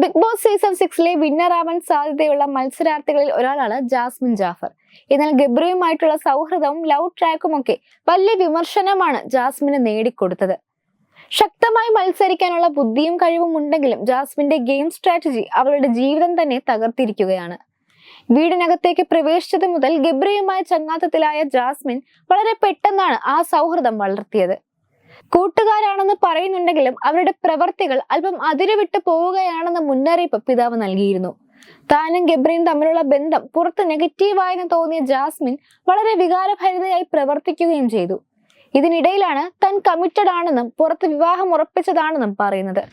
Big Boss season സിക്സിലെ winner ആവാൻ സാധ്യതയുള്ള മത്സരാർത്ഥികളിൽ ഒരാളാണ് ജാസ്മിൻ ജാഫർ. എന്നാൽ ഗബ്രിയുമായിട്ടുള്ള സൗഹൃദവും ലവ് ട്രാക്കും ഒക്കെ വലിയ വിമർശനമാണ് ജാസ്മിന് നേടിക്കൊടുത്തത്. ശക്തമായി മത്സരിക്കാനുള്ള ബുദ്ധിയും കഴിവും ഉണ്ടെങ്കിലും ജാസ്മിന്റെ ഗെയിം സ്ട്രാറ്റജി അവളുടെ ജീവിതം തന്നെ തകർത്തിരിക്കുകയാണ്. വീടിനകത്തേക്ക് പ്രവേശിച്ചത് മുതൽ ഗബ്രിയുമായി ചങ്ങാത്തത്തിലായ ജാസ്മിൻ വളരെ പെട്ടെന്നാണ് ആ സൗഹൃദം വളർത്തിയത്. കൂട്ടുകാരാണെന്ന് പറയുന്നുണ്ടെങ്കിലും അവരുടെ പ്രവർത്തികൾ അല്പം അതിരുവിട്ട് പോവുകയാണെന്ന മുന്നറിയിപ്പ് പിതാവ് നൽകിയിരുന്നു. താനും ഗബ്രിയും തമ്മിലുള്ള ബന്ധം പുറത്ത് നെഗറ്റീവായെന്ന് തോന്നിയ ജാസ്മിൻ വളരെ വികാരഭരിതയായി പ്രവർത്തിക്കുകയും ചെയ്തു. ഇതിനിടയിലാണ് താൻ കമ്മിറ്റഡ് ആണെന്നും പുറത്ത് വിവാഹം ഉറപ്പിച്ചതാണെന്നും പറയുന്നത്.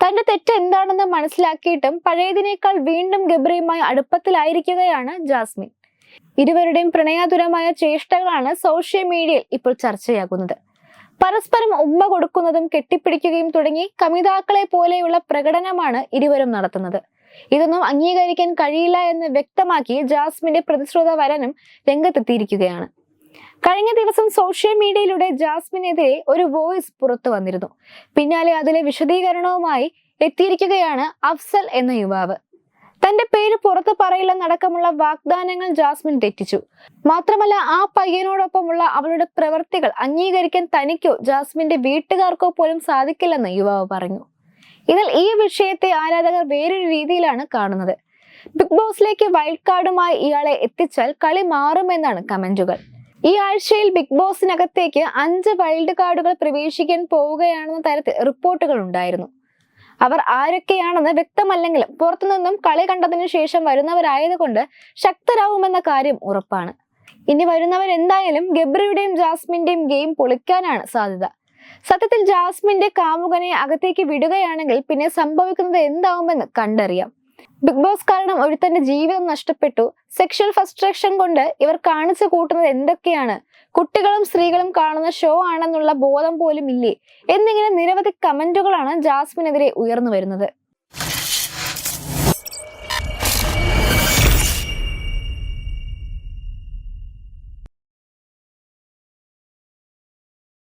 തന്റെ തെറ്റ് എന്താണെന്ന് മനസ്സിലാക്കിയിട്ടും പഴയതിനേക്കാൾ വീണ്ടും ഗബ്രിയുമായി അടുപ്പത്തിലായിരിക്കുകയാണ് ജാസ്മിൻ. ഇരുവരുടെയും പ്രണയാതുരമായ ചേഷ്ടകളാണ് സോഷ്യൽ മീഡിയയിൽ ഇപ്പോൾ ചർച്ചയാകുന്നത്. പരസ്പരം ഉമ്മ കൊടുക്കുന്നതും കെട്ടിപ്പിടിക്കുകയും തുടങ്ങി കമിതാക്കളെ പോലെയുള്ള പ്രകടനമാണ് ഇരുവരും നടത്തുന്നത്. ഇതൊന്നും അംഗീകരിക്കാൻ കഴിയില്ല എന്ന് വ്യക്തമാക്കി ജാസ്മിന്റെ പ്രതിശ്രുത വരനും രംഗത്തെത്തിയിരിക്കുകയാണ്. കഴിഞ്ഞ ദിവസം സോഷ്യൽ മീഡിയയിലൂടെ ജാസ്മിനെതിരെ ഒരു വോയിസ് പുറത്തു വന്നിരുന്നു. പിന്നാലെ അതിലെ വിശദീകരണവുമായി എത്തിയിരിക്കുകയാണ് അഫ്സൽ എന്ന യുവാവ്. തന്റെ പേര് പുറത്തു പറയില്ലെന്നടക്കമുള്ള വാഗ്ദാനങ്ങൾ ജാസ്മിൻ തെറ്റിച്ചു. മാത്രമല്ല ആ പയ്യനോടൊപ്പമുള്ള അവളുടെ പ്രവർത്തികൾ അംഗീകരിക്കാൻ തനിക്കോ ജാസ്മിന്റെ വീട്ടുകാർക്കോ പോലും സാധിക്കില്ലെന്ന് യുവാവ് പറഞ്ഞു. എന്നാൽ ഈ വിഷയത്തെ ആരാധകർ വേറൊരു രീതിയിലാണ് കാണുന്നത്. ബിഗ് ബോസിലേക്ക് വൈൽഡ് കാർഡുമായി ഇയാളെ എത്തിച്ചാൽ കളി മാറുമെന്നാണ് കമന്റുകൾ. ഈ ആഴ്ചയിൽ ബിഗ് ബോസിനകത്തേക്ക് അഞ്ച് വൈൽഡ് കാർഡുകൾ പ്രവേശിക്കാൻ പോവുകയാണെന്ന തരത്തിൽ റിപ്പോർട്ടുകൾ ഉണ്ടായിരുന്നു. അവർ ആരൊക്കെയാണെന്ന് വ്യക്തമല്ലെങ്കിലും പുറത്തുനിന്നും കളി കണ്ടതിനു ശേഷം വരുന്നവരായതുകൊണ്ട് ശക്തരാകുമെന്ന കാര്യം ഉറപ്പാണ്. ഇനി വരുന്നവർ എന്തായാലും ഗബ്രിയുടെയും ജാസ്മിന്റെയും ഗെയിം പൊളിക്കാനാണ് സാധ്യത. സത്യത്തിൽ ജാസ്മിന്റെ കാമുകനെ അകത്തേക്ക് വിടുകയാണെങ്കിൽ പിന്നെ സംഭവിക്കുന്നത് എന്താവുമെന്ന് കണ്ടറിയാം. ബിഗ് ബോസ് കാരണം ഒരു ഒരുത്തന്റെ ജീവിതം നഷ്ടപ്പെട്ടു. സെക്ഷൽ ഫ്രസ്ട്രേഷൻ കൊണ്ട് ഇവർ കാണിച്ചു കൂട്ടുന്നത് എന്തൊക്കെയാണ്? കുട്ടികളും സ്ത്രീകളും കാണുന്ന ഷോ ആണെന്നുള്ള ബോധം പോലും ഇല്ലേ? എന്നിങ്ങനെ നിരവധി കമന്റുകളാണ് ജാസ്മിനെതിരെ ഉയർന്നു വരുന്നത്.